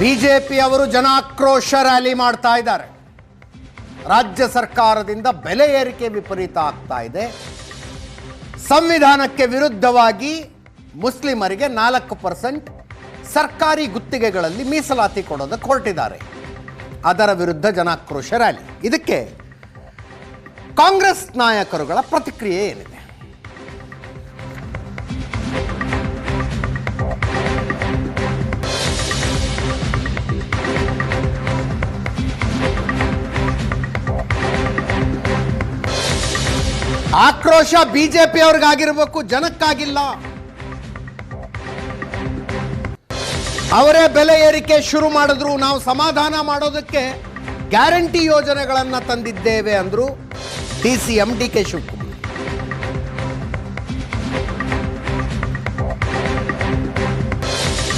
BJP ಅವರು ಜನಾಕ್ರೋಶ rally ಮಾಡ್ತಾ ಇದ್ದಾರೆ. ರಾಜ್ಯ ಸರ್ಕಾರದಿಂದ ಬೆಲೆ ಏರಿಕೆ ವಿಪರೀತ ಆಗ್ತಾ ಇದೆ. ಸಂವಿಧಾನಕ್ಕೆ ವಿರುದ್ಧವಾಗಿ ಮುಸ್ಲಿಮರಿಗೆ ನಾಲ್ಕು ಪರ್ಸೆಂಟ್ ಸರ್ಕಾರಿ ಗುತ್ತಿಗೆಗಳಲ್ಲಿ ಮೀಸಲಾತಿ ಕೊಡೋದಕ್ಕೆ ಹೊರಟಿದ್ದಾರೆ ಅದರ ವಿರುದ್ಧ ಜನಾಕ್ರೋಶ ರ್ಯಾಲಿ. ಇದಕ್ಕೆ ಕಾಂಗ್ರೆಸ್ ನಾಯಕರುಗಳ ಪ್ರತಿಕ್ರಿಯೆ ಏನಿದೆ? ಆಕ್ರೋಶ ಬಿಜೆಪಿ ಅವ್ರಿಗಾಗಿರ್ಬೇಕು ಜನಕ್ಕಾಗಿಲ್ಲ. ಅವರೇ ಬೆಲೆ ಏರಿಕೆ ಶುರು ಮಾಡಿದ್ರು, ನಾವು ಸಮಾಧಾನ ಮಾಡೋದಕ್ಕೆ ಗ್ಯಾರಂಟಿ ಯೋಜನೆಗಳನ್ನು ತಂದಿದ್ದೇವೆ ಅಂದ್ರು D C M D K Shivakumar.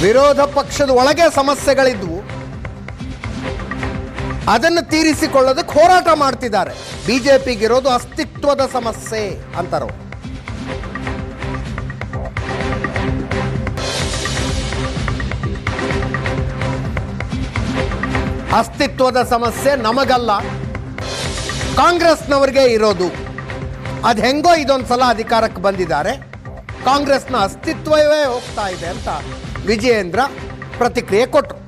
ವಿರೋಧ ಪಕ್ಷದ ಒಳಗೆ ಸಮಸ್ಯೆಗಳಿದ್ವು. ಅದನ್ನು ತೀರಿಸಿಕೊಳ್ಳೋದಕ್ಕೆ ಹೋರಾಟ ಮಾಡ್ತಿದ್ದಾರೆ. ಬಿಜೆಪಿಗಿರೋದು ಅಸ್ತಿತ್ವದ ಸಮಸ್ಯೆ ಅಂತಾರೋ ಅಸ್ತಿತ್ವದ ಸಮಸ್ಯೆ ನಮಗಲ್ಲ. ಕಾಂಗ್ರೆಸ್ನವರಿಗೆ ಇರೋದು. ಅದು ಹೆಂಗೋ ಇದೊಂದು ಸಲ ಅಧಿಕಾರಕ್ಕೆ ಬಂದಿದ್ದಾರೆ. ಕಾಂಗ್ರೆಸ್ನ ಅಸ್ತಿತ್ವವೇ ಹೋಗ್ತಾ ಇದೆ ಅಂತ ವಿಜಯೇಂದ್ರ ಪ್ರತಿಕ್ರಿಯೆ ಕೊಟ್ಟರು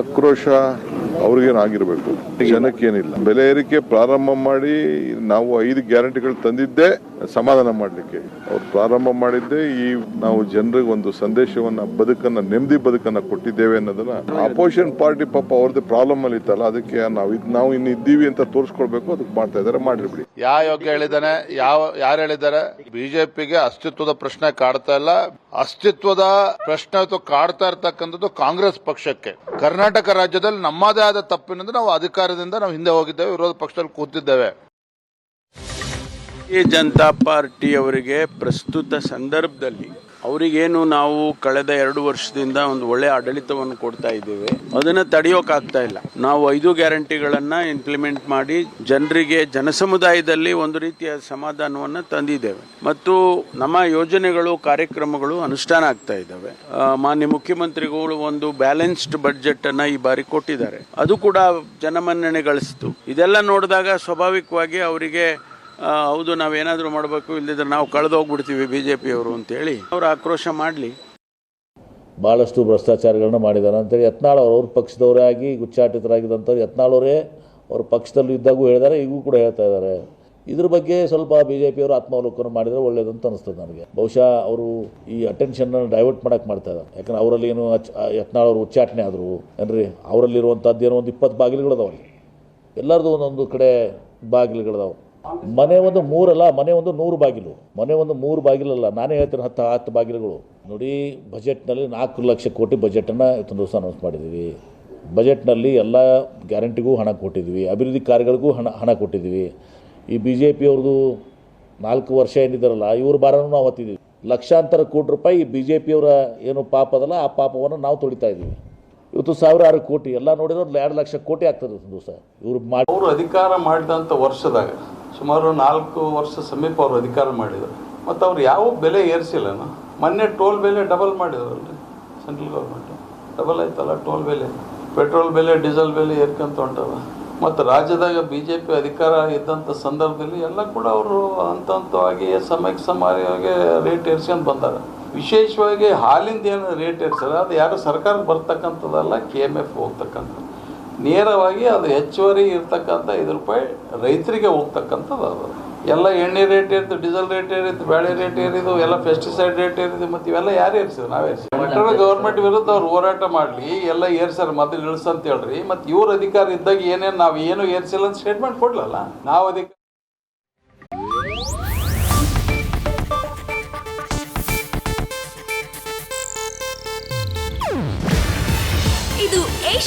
ಆಕ್ರೋಶ ಅವ್ರಿಗೇನಾಗಿರ್ಬೇಕು. ಜನಕ್ಕೇನಿಲ್ಲ. ಬೆಲೆ ಏರಿಕೆ ಪ್ರಾರಂಭ ಮಾಡಿ ನಾವು ಐದು ಗ್ಯಾರಂಟಿಗಳು ತಂದಿದ್ದೇ ಸಮಾಧಾನ ಮಾಡಲಿಕ್ಕೆ. ಅವ್ರು ಪ್ರಾರಂಭ ಮಾಡಿದ್ದೇ ಈ ನಾವು ಜನರಿಗೆ ಒಂದು ಸಂದೇಶವನ್ನು, ಬದುಕನ್ನು, ನೆಮ್ಮದಿ ಬದುಕನ್ನು ಕೊಟ್ಟಿದ್ದೇವೆ ಅನ್ನೋದನ್ನ ಅಪೋಸಿಷನ್ ಪಾರ್ಟಿ ಪಾಪ ಅವ್ರದ್ದು ಪ್ರಾಬ್ಲಮ್ ಅಲ್ಲಿ ಇತ್ತಲ್ಲ, ಅದಕ್ಕೆ ನಾವು ನಾವು ಇನ್ನು ಇದ್ದೀವಿ ಅಂತ ತೋರಿಸ್ಕೊಳ್ಬೇಕು, ಅದಕ್ಕೆ ಮಾಡ್ತಾ ಇದ್ದಾರೆ ಮಾಡಿರ್ಬಿಡಿ ಯಾವ ಯೋಗ್ಯ ಹೇಳಿದ್ದಾನೆ? ಯಾವ, ಯಾರು ಹೇಳಿದ್ದಾರೆ? ಬಿಜೆಪಿಗೆ ಅಸ್ತಿತ್ವದ ಪ್ರಶ್ನೆ ಕಾಡ್ತಾ ಇಲ್ಲ. ಅಸ್ತಿತ್ವದ ಪ್ರಶ್ನೆ ಕಾಡ್ತಾ ಇರ್ತಕ್ಕಂಥದ್ದು ಕಾಂಗ್ರೆಸ್ ಪಕ್ಷಕ್ಕೆ. ಕರ್ನಾಟಕ ರಾಜ್ಯದಲ್ಲಿ ನಮ್ಮದೇ ಆದ ತಪ್ಪಿನಿಂದ ನಾವು ಅಧಿಕಾರದಿಂದ ನಾವು ಹಿಂದೆ ಹೋಗಿದ್ದೇವೆ, ವಿರೋಧ ಪಕ್ಷದಲ್ಲಿ ಕೂತಿದ್ದೇವೆ. ಭಾರತೀಯ ಜನತಾ ಪಾರ್ಟಿ ಅವರಿಗೆ ಪ್ರಸ್ತುತ ಸಂದರ್ಭದಲ್ಲಿ ಅವರಿಗೇನು ನಾವು ಕಳೆದ ಎರಡು ವರ್ಷದಿಂದ ಒಂದು ಒಳ್ಳೆ ಆಡಳಿತವನ್ನು ಕೊಡ್ತಾ ಇದ್ದೇವೆ, ಅದನ್ನು ತಡೆಯೋಕ್ಕಾಗ್ತಾ ಇಲ್ಲ. ನಾವು ಐದು ಗ್ಯಾರಂಟಿಗಳನ್ನು ಇಂಪ್ಲಿಮೆಂಟ್ ಮಾಡಿ ಜನರಿಗೆ, ಜನಸಮುದಾಯದಲ್ಲಿ ಒಂದು ರೀತಿಯ ಸಮಾಧಾನವನ್ನು ತಂದಿದ್ದೇವೆ. ಮತ್ತು ನಮ್ಮ ಯೋಜನೆಗಳು, ಕಾರ್ಯಕ್ರಮಗಳು ಅನುಷ್ಠಾನ ಆಗ್ತಾ ಇದ್ದಾವೆ. ಮಾನ್ಯ ಮುಖ್ಯಮಂತ್ರಿಗಳು ಒಂದು ಬ್ಯಾಲೆನ್ಸ್ಡ್ ಬಜೆಟ್ ಅನ್ನ ಈ ಬಾರಿ ಕೊಟ್ಟಿದ್ದಾರೆ. ಅದು ಕೂಡ ಜನಮನ್ನಣೆ ಗಳಿಸಿತು. ಇದೆಲ್ಲ ನೋಡಿದಾಗ ಸ್ವಾಭಾವಿಕವಾಗಿ ಅವರಿಗೆ ಹೌದು, ನಾವೇನಾದರೂ ಮಾಡಬೇಕು ಇಲ್ಲದಿದ್ರೆ ನಾವು ಕಳೆದೋಗ್ಬಿಡ್ತೀವಿ ಬಿ ಜೆ ಪಿಯವರು ಅಂತೇಳಿ. ಅವರು ಆಕ್ರೋಶ ಮಾಡಲಿ. ಭಾಳಷ್ಟು ಭ್ರಷ್ಟಾಚಾರಗಳನ್ನ ಮಾಡಿದ್ದಾರೆ ಅಂತೇಳಿ ಯತ್ನಾಳ್ ಅವರು, ಅವ್ರ ಪಕ್ಷದವರೇ ಆಗಿ ಗುಚ್ಚಾಟಿತರಾಗಿದ್ದಂಥವ್ರು ಯತ್ನಾಳವರೇ ಅವ್ರ ಪಕ್ಷದಲ್ಲೂ ಇದ್ದಾಗೂ ಹೇಳಿದ್ದಾರೆ, ಈಗೂ ಕೂಡ ಹೇಳ್ತಾ ಇದ್ದಾರೆ. ಇದ್ರ ಬಗ್ಗೆ ಸ್ವಲ್ಪ ಬಿ ಜೆ ಪಿಯವರು ಆತ್ಮಾವಲೋಕನ ಮಾಡಿದರೆ ಒಳ್ಳೇದು ಅಂತ ಅನಿಸ್ತದೆ ನನಗೆ. ಬಹುಶಃ ಅವರು ಈ ಅಟೆನ್ಷನ್ ಡೈವರ್ಟ್ ಮಾಡೋಕ್ಕೆ ಮಾಡ್ತಾ ಇದ್ದಾರೆ. ಯಾಕಂದ್ರೆ ಅವರಲ್ಲಿ ಏನು ಯತ್ನಾಳ್ ಅವರು ಉಚ್ಚಾಟನೆ ಆದರು, ಏನ್ರಿ? ಅವರಲ್ಲಿರುವಂಥದ್ದು ಏನೋ ಒಂದು ಇಪ್ಪತ್ತು ಬಾಗಿಲುಗಳದಾವೆ ಎಲ್ಲರದು ಒಂದೊಂದು ಕಡೆ ಬಾಗಿಲುಗಳದಾವೆ ಮನೆ ಒಂದು ಮೂರಲ್ಲ, ಮನೆ ಒಂದು ನೂರು ಬಾಗಿಲು. ಮನೆ ಒಂದು ಮೂರು ಬಾಗಿಲಲ್ಲ, ನಾನೇ ಹೇಳ್ತೀನಿ ಹತ್ತು ಹತ್ತು ಬಾಗಿಲುಗಳು. ನೋಡಿ, ಬಜೆಟ್ನಲ್ಲಿ ನಾಲ್ಕು ಲಕ್ಷ ಕೋಟಿ ಬಜೆಟನ್ನು ಇವತ್ತೊಂದು ದಿವಸ ಅನೌನ್ಸ್ ಮಾಡಿದ್ದೀವಿ. ಬಜೆಟ್ನಲ್ಲಿ ಎಲ್ಲ ಗ್ಯಾರಂಟಿಗೂ ಹಣ ಕೊಟ್ಟಿದ್ವಿ ಅಭಿವೃದ್ಧಿ ಕಾರ್ಯಗಳಿಗೂ ಹಣ ಹಣ ಕೊಟ್ಟಿದ್ದೀವಿ. ಈ ಬಿ ಜೆ ಪಿಯವ್ರದ್ದು ನಾಲ್ಕು ವರ್ಷ ಏನಿದ್ದಾರಲ್ಲ ಇವ್ರ ಭಾರನೂ ನಾವು ಹೊತ್ತಿದ್ದೀವಿ. ಲಕ್ಷಾಂತರ ಕೋಟಿ ರೂಪಾಯಿ ಬಿ ಜೆ ಪಿಯವರ ಏನು ಪಾಪ ಅದಲ್ಲ, ಆ ಪಾಪವನ್ನು ನಾವು ತೊಳಿತಾ ಇದ್ದೀವಿ. ಇವತ್ತು ಸಾವಿರಾರು ಕೋಟಿ, ಎಲ್ಲ ನೋಡಿದ್ರೆ ಎರಡು ಲಕ್ಷ ಕೋಟಿ ಆಗ್ತದೆ ದಿವಸ. ಇವ್ರು ಮಾಡಿ ಅವರು ಅಧಿಕಾರ ಮಾಡಿದಂಥ ವರ್ಷದಾಗ ಸುಮಾರು ನಾಲ್ಕು ವರ್ಷ ಸಮೀಪ ಅವರು ಅಧಿಕಾರ ಮಾಡಿದರು. ಮತ್ತು ಅವ್ರು ಯಾವ ಬೆಲೆ ಏರಿಸಿಲ್ಲನ? ಮೊನ್ನೆ ಟೋಲ್ ಬೆಲೆ ಡಬಲ್ ಮಾಡಿದ್ರಲ್ರಿ ಸೆಂಟ್ರಲ್ ಗೌರ್ಮೆಂಟ್. ಡಬಲ್ ಆಯ್ತಲ್ಲ ಟೋಲ್ ಬೆಲೆ. ಪೆಟ್ರೋಲ್ ಬೆಲೆ, ಡೀಸೆಲ್ ಬೆಲೆ ಏರ್ಕೊಂತ ಹೊಂಟವ ಮತ್ತು ರಾಜ್ಯದಾಗ ಬಿ ಜೆ ಪಿ ಅಧಿಕಾರ ಇದ್ದಂಥ ಸಂದರ್ಭದಲ್ಲಿ ಎಲ್ಲ ಕೂಡ ಅವರು ಹಂತ ಹಂತವಾಗಿ ಸಮಯಕ್ಕೆ ಸಮಾರಿಯಾಗಿ ರೇಟ್ ಏರ್ಸ್ಕೊಂಡು ಬಂದಾರ. ವಿಶೇಷವಾಗಿ ಹಾಲಿಂದ ಏನು ರೇಟ್ ಏರ್ಸ್ಯಾರ? ಅದು ಯಾರು ಸರ್ಕಾರಕ್ಕೆ ಬರ್ತಕ್ಕಂಥದ್ದಲ್ಲ, ಕೆ ಎಂ ಎಫ್ ಹೋಗ್ತಕ್ಕಂಥದ್ದು. ನೇರವಾಗಿ ಅದು ಹೆಚ್ಚುವರಿ ಇರ್ತಕ್ಕಂಥ ಐದು ರೂಪಾಯಿ ರೈತರಿಗೆ ಹೋಗ್ತಕ್ಕಂಥದ್ದು ಅದು. ಎಲ್ಲ ಎಣ್ಣೆ ರೇಟ್ ಏರಿತು ಡೀಸೆಲ್ ರೇಟ್ ಏರಿತು ಬೇಳೆ ರೇಟ್ ಏರಿದು ಎಲ್ಲ ಪೆಸ್ಟಿಸೈಡ್ ರೇಟ್ ಏರಿದು ಮತ್ತು ಇವೆಲ್ಲ ಯಾರು ಏರಿಸಿದ್ರು ನಾವೇ ಏರಿಸಿದ್ವಿ ಮಟ್ಟರ ಗೌರ್ಮೆಂಟ್ ವಿರುದ್ಧ ಅವ್ರು ಹೋರಾಟ ಮಾಡಲಿ ಎಲ್ಲ ಏರ್ಸ್ಯಾರ ಮೊದಲು ಇಳಿಸಂತ ಹೇಳ್ರಿ ಮತ್ತು ಇವ್ರ ಅಧಿಕಾರ ಇದ್ದಾಗ ಏನೇನು ನಾವು ಏನು ಏರ್ಸಿಲ್ಲ ಅಂತ ಸ್ಟೇಟ್ಮೆಂಟ್ ಕೊಡಲಲ್ಲ. ನಾವು ಅಧಿಕಾರ